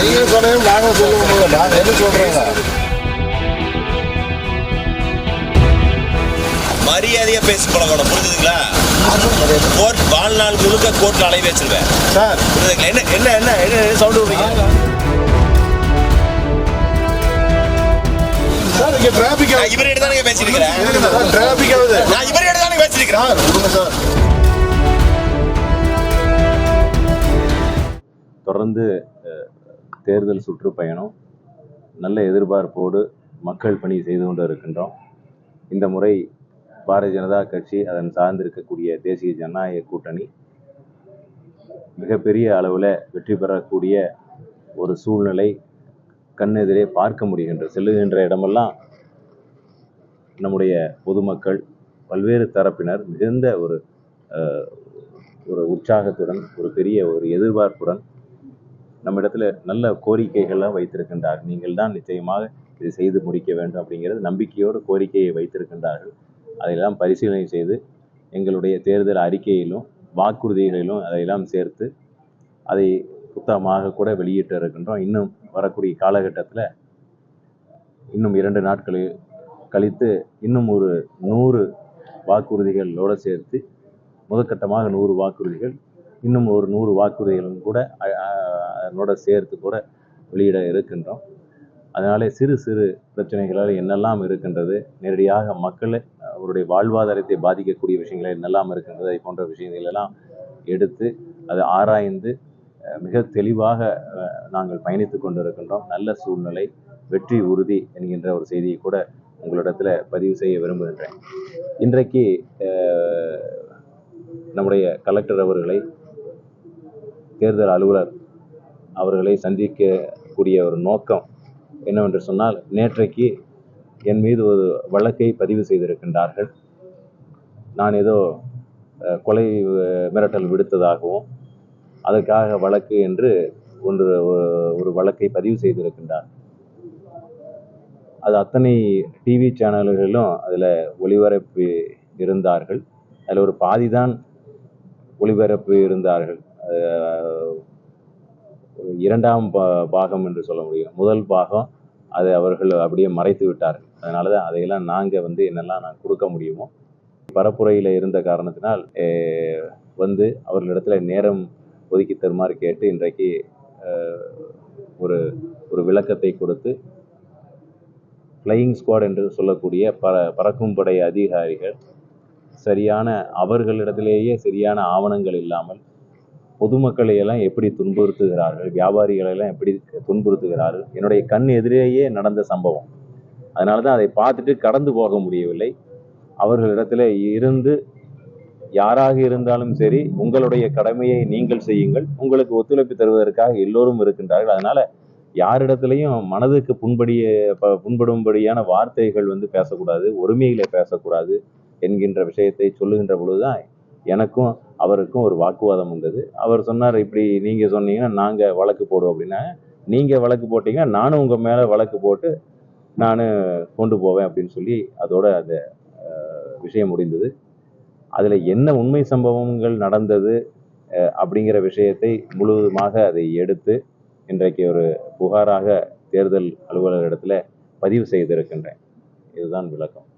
வந்து சொல்றாங்க மரியாதையா பேசி பழகணும் புரிஞ்சுதுங்களா? கோர்ட் வாழ்நாள் முழுக்க கோர்ட்ல அலைய வச்சிருவேன். சார். புரியுதுங்களா என்ன என்ன என்ன என்ன சவுண்ட் விடுறீங்க? சார் இங்க டிராபிக் நான் இவர்கிட்ட தானே பேசிருக்கிறேன் ஆகுது. நான் இவர்கிட்ட தானே பேசிருக்கிறேன் சார். தொடர்ந்து தேர்தல் சுற்றுப்பயணம் நல்ல எதிர்பார்ப்போடு மக்கள் பணி செய்து கொண்டு இருக்கின்றோம் இந்த முறை பாரதிய ஜனதா கட்சி அதன் சார்ந்திருக்கக்கூடிய தேசிய ஜனநாயக கூட்டணி மிகப்பெரிய அளவில் வெற்றி பெறக்கூடிய ஒரு சூழ்நிலை கண்ணெதிரே பார்க்க முடிகின்ற செல்லுகின்ற இடமெல்லாம் நம்முடைய பொதுமக்கள் பல்வேறு தரப்பினர் மிகுந்த ஒரு ஒரு உற்சாகத்துடன் ஒரு பெரிய ஒரு எதிர்பார்ப்புடன் நம்மிடத்துல நல்ல கோரிக்கைகள்லாம் வைத்திருக்கின்றார்கள் நீங்கள் தான் நிச்சயமாக இதை செய்து முடிக்க வேண்டும் அப்படிங்கிறது நம்பிக்கையோடு கோரிக்கையை வைத்திருக்கின்றார்கள். அதையெல்லாம் பரிசீலனை செய்து எங்களுடைய தேர்தல் அறிக்கையிலும் வாக்குறுதிகளிலும் அதையெல்லாம் சேர்த்து அதை புத்தகமாக கூட வெளியிட்டு இருக்கின்றோம். இன்னும் வரக்கூடிய காலகட்டத்தில் இன்னும் இரண்டு நாட்களில் கழித்து இன்னும் ஒரு நூறு வாக்குறுதிகளோடு சேர்த்து முதற்கட்டமாக நூறு வாக்குறுதிகள் இன்னும் ஒரு நூறு வாக்குறுதிகளும் கூட அதனோட சேர்த்து கூட வெளியிட இருக்கின்றோம். அதனாலே சிறு சிறு பிரச்சனைகளால் என்னெல்லாம் இருக்கின்றது நேரடியாக மக்கள் அவருடைய வாழ்வாதாரத்தை பாதிக்கக்கூடிய விஷயங்கள் என்னெல்லாம் இருக்கின்றது அதை போன்ற விஷயங்கள் எல்லாம் எடுத்து அதை ஆராய்ந்து மிக தெளிவாக நாங்கள் பயணித்து கொண்டிருக்கின்றோம். நல்ல சூழ்நிலை வெற்றி உறுதி என்கின்ற ஒரு செய்தியை கூட உங்களிடத்தில் பதிவு செய்ய விரும்புகின்றேன். இன்றைக்கு நம்முடைய கலெக்டர் அவர்களை தேர்தல் அலுவலர் அவர்களை சந்திக்கக்கூடிய ஒரு நோக்கம் என்னவென்று சொன்னால் நேற்றைக்கு என் மீது ஒரு வழக்கை பதிவு செய்திருக்கின்றார்கள். நான் ஏதோ கொலை மிரட்டல் விடுத்ததாகவும் அதற்காக வழக்கு என்று ஒன்று ஒரு- வழக்கை பதிவு செய்திருக்கின்றார். அது அத்தனை டிவி சேனல்களிலும் அதில் ஒளிபரப்பு இருந்தார்கள். அதில் ஒரு பாதி தான் ஒளிபரப்பு இருந்தார்கள். இரண்டாம் பாகம் என்று சொல்ல முடியும். முதல் பாகம் அதை அவர்கள் அப்படியே மறைத்து விட்டார்கள் அதனால தான் அதையெல்லாம் நாங்கள் வந்து என்னெல்லாம் நான் கொடுக்க முடியுமோ பரப்புரையில் இருந்த காரணத்தினால் வந்து அவர்களிடத்துல நேரம் ஒதுக்கி தருமாறு கேட்டு இன்றைக்கு ஒரு ஒரு விளக்கத்தை கொடுத்து ஃப்ளையிங் ஸ்குவாட் என்று சொல்லக்கூடிய பற பறக்கும் படை அதிகாரிகள் சரியான அவர்களிடத்திலேயே சரியான ஆவணங்கள் இல்லாமல் பொதுமக்களை எல்லாம் எப்படி துன்புறுத்துகிறார்கள்? வியாபாரிகளை எல்லாம் எப்படி துன்புறுத்துகிறார்கள்? என்னுடைய கண் எதிரேயே நடந்த சம்பவம். அதனால தான் அதை பார்த்துட்டு கடந்து போக முடியவில்லை. அவர்களிடத்துல இருந்து யாராக இருந்தாலும் சரி உங்களுடைய கடமையை நீங்கள் செய்யுங்கள். உங்களுக்கு ஒத்துழைப்பு தருவதற்காக எல்லோரும் இருக்கின்றார்கள். அதனால யாரிடத்துலையும் மனதுக்கு புண்படிய ப- புண்படும்படியான வார்த்தைகள் வந்து பேசக்கூடாது ஒருமையில பேசக்கூடாது என்கின்ற விஷயத்தை சொல்லுகின்ற பொழுதுதான் எனக்கும் அவருக்கும் ஒரு வாக்குவாதம் வந்தது அவர் சொன்னார் இப்படி நீங்கள் சொன்னீங்கன்னா நாங்கள் வழக்கு போடுவோம் அப்படின்னா நீங்கள் வழக்கு போட்டிங்கன்னா நானும் உங்கள் மேலே வழக்கு போட்டு நான் கொண்டு போவேன் அப்படின்னு சொல்லி அதோட அந்த விஷயம் முடிந்தது. அதில் என்ன உண்மை சம்பவங்கள் நடந்தது அப்படிங்கிற விஷயத்தை முழுவதுமாக அதை எடுத்து இன்றைக்கு ஒரு புகாராக தேர்தல் அலுவலரிடத்துல பதிவு செய்திருக்கின்றேன். இதுதான் விளக்கம்.